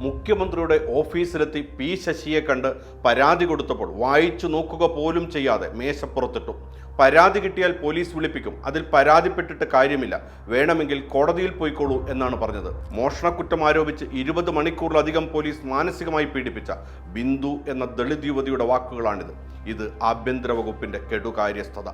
മുഖ്യമന്ത്രിയുടെ ഓഫീസിലെത്തി പി ശശിയെ കണ്ട് പരാതി കൊടുത്തപ്പോൾ വായിച്ചു നോക്കുക പോലും ചെയ്യാതെ മേശപ്പുറത്തിട്ടു. പരാതി കിട്ടിയാൽ പോലീസ് വിളിപ്പിക്കും. അതിൽ പരാതിപ്പെട്ടിട്ട് കാര്യമില്ല. വേണമെങ്കിൽ കോടതിയിൽ പോയിക്കോളൂ എന്നാണ് പറഞ്ഞത്. മോഷണക്കുറ്റം ആരോപിച്ച് ഇരുപത് മണിക്കൂറിലധികം പോലീസ് മാനസികമായി പീഡിപ്പിച്ച ബിന്ദു എന്ന ദളിത് യുവതിയുടെ വാക്കുകളാണിത്. ഇത് ആഭ്യന്തര വകുപ്പിന്റെ കെടുകാര്യസ്ഥത.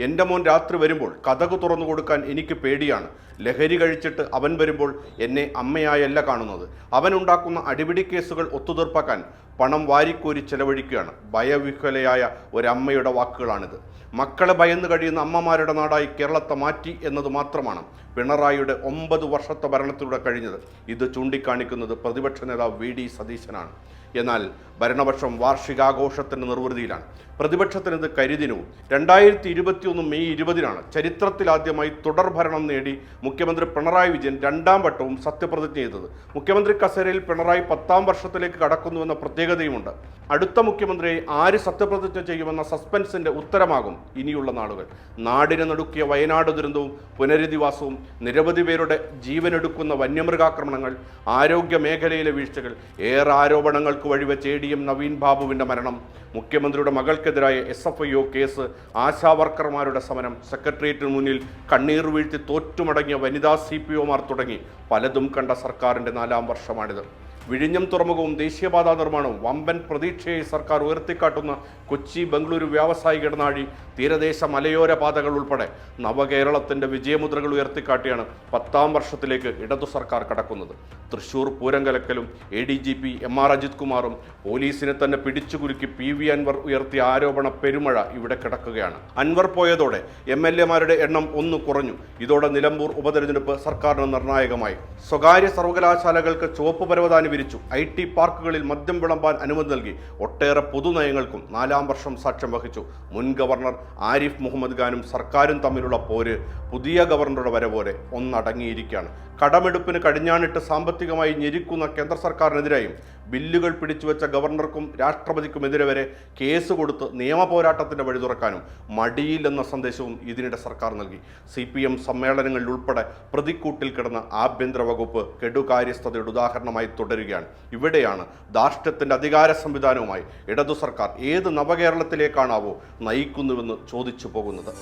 എന്റെ മോൻ രാത്രി വരുമ്പോൾ കഥകു തുറന്നു കൊടുക്കാൻ എനിക്ക് പേടിയാണ്. ലഹരി കഴിച്ചിട്ട് അവൻ വരുമ്പോൾ എന്നെ അമ്മയായല്ല കാണുന്നത്. അവനുണ്ടാക്കുന്ന അടിപിടി കേസുകൾ ഒത്തുതീർപ്പാക്കാൻ പണം വാരിക്കോരി ചെലവഴിക്കുകയാണ്. ഭയവിഹ്വലയായ ഒരമ്മയുടെ വാക്കുകളാണിത്. മക്കളെ ഭയന്ന് കഴിയുന്ന അമ്മമാരുടെ നാടായി കേരളത്തെ മാറ്റി എന്നത് മാത്രമാണ് പിണറായിയുടെ ഒമ്പത് വർഷത്തെ ഭരണത്തിലൂടെ കഴിഞ്ഞത്. ഇത് ചൂണ്ടിക്കാണിക്കുന്നത് പ്രതിപക്ഷ നേതാവ് വി. ഡി. സതീശനാണ്. എന്നാൽ ഭരണപക്ഷം വാർഷികാഘോഷത്തിന്റെ നിർവൃതിയിലാണ്. പ്രതിപക്ഷത്തിന് ഇത് കരിദിനവും. രണ്ടായിരത്തി ഇരുപത്തിയൊന്ന് മെയ് ഇരുപതിനാണ് ചരിത്രത്തിലാദ്യമായി തുടർ ഭരണം നേടി മുഖ്യമന്ത്രി പിണറായി വിജയൻ രണ്ടാം വട്ടവും സത്യപ്രതിജ്ഞ ചെയ്തത്. മുഖ്യമന്ത്രി കസേരയിൽ പിണറായി പത്താം വർഷത്തിലേക്ക് കടക്കുന്നുവെന്ന പ്രത്യേകതയുമുണ്ട്. അടുത്ത മുഖ്യമന്ത്രിയെ ആര് സത്യപ്രതിജ്ഞ ചെയ്യുമെന്ന സസ്പെൻസിന്റെ ഉത്തരമാകും ഇനിയുള്ള നാളുകൾ. നാടിനെ നടുക്കിയ വയനാട് ദുരന്തവും പുനരധിവാസവും നിരവധി പേരുടെ ജീവനെടുക്കുന്ന വന്യമൃഗാക്രമണങ്ങൾ ആരോഗ്യ മേഖലയിലെ വീഴ്ചകൾ ഏറെ ആരോപണങ്ങൾക്ക് വഴിവെച്ച് എ ഡി എം നവീൻ ബാബുവിന്റെ മരണം മുഖ്യമന്ത്രിയുടെ മകൾക്കെതിരായ S F I O case ആശാവർക്കർമാരുടെ സമരം സെക്രട്ടേറിയറ്റിന് മുന്നിൽ കണ്ണീർ വീഴ്ത്തി തോറ്റുമടങ്ങിയ വനിതാ സി പി ഒമാർ തുടങ്ങി പലതും കണ്ട സർക്കാരിന്റെ നാലാം വർഷമാണിത്. വിഴിഞ്ഞം തുറമുഖവും ദേശീയപാതാ നിർമ്മാണവും വമ്പൻ പ്രതീക്ഷയെ സർക്കാർ ഉയർത്തിക്കാട്ടുന്ന കൊച്ചി ബംഗളൂരു വ്യാവസായിക ഇടനാഴി തീരദേശ മലയോര പാതകൾ ഉൾപ്പെടെ നവകേരളത്തിന്റെ വിജയമുദ്രകൾ ഉയർത്തിക്കാട്ടിയാണ് പത്താം വർഷത്തിലേക്ക് ഇടതു സർക്കാർ കടക്കുന്നത്. Thrissur പൂരങ്കലക്കലും A D G P M R Ajith കുമാറും പോലീസിനെ തന്നെ പിടിച്ചുകുലുക്കി പി വി അൻവർ ഉയർത്തിയ ആരോപണ പെരുമഴ ഇവിടെ കിടക്കുകയാണ്. അൻവർ പോയതോടെ എം എൽ എമാരുടെ എണ്ണം ഒന്ന് കുറഞ്ഞു. ഇതോടെ നിലമ്പൂർ ഉപതെരഞ്ഞെടുപ്പ് സർക്കാരിന് നിർണായകമായി. സ്വകാര്യ സർവകലാശാലകൾക്ക് ചുവപ്പ് പരവതാനി വിരിച്ചു. ഐ ടി പാർക്കുകളിൽ മദ്യം വിളമ്പാൻ അനുമതി നൽകി. ഒട്ടേറെ പൊതുനയങ്ങൾക്കും നാലാം വർഷം സാക്ഷ്യം വഹിച്ചു. മുൻ ഗവർണർ ആരിഫ് മുഹമ്മദ് ഖാനും സർക്കാരും തമ്മിലുള്ള പോര് പുതിയ ഗവർണറുടെ വരവോടെ ഒന്നടങ്ങിയിരിക്കുകയാണ്. കടമെടുപ്പിന് കടിഞ്ഞാണിട്ട് സാമ്പത്തികമായി ഞെരുക്കുന്ന കേന്ദ്ര സർക്കാരിനെതിരായും ബില്ലുകൾ പിടിച്ചുവെച്ച ഗവർണർക്കും രാഷ്ട്രപതിക്കുമെതിരെ വരെ കേസ് കൊടുത്ത് നിയമ പോരാട്ടത്തിന്റെ വഴി തുറക്കാനും മടിയില്ലെന്ന സന്ദേശവും ഇതിനിടെ സർക്കാർ നൽകി. സി പി എം സമ്മേളനങ്ങളിൽ ഉൾപ്പെടെ പ്രതിക്കൂട്ടിൽ കിടന്ന ആഭ്യന്തര വകുപ്പ് കെടുകാര്യസ്ഥതയുടെ ഉദാഹരണമായി തുടരുകയാണ്. ഇവിടെയാണ് ധാർഷ്ട്യത്തിന്റെ അധികാര സംവിധാനവുമായി ഇടതു സർക്കാർ ഏത് നവകേരളത്തിലേക്കാണാവോ നയിക്കുന്നുവെന്ന് ചോദിച്ചു പോകുന്നത്.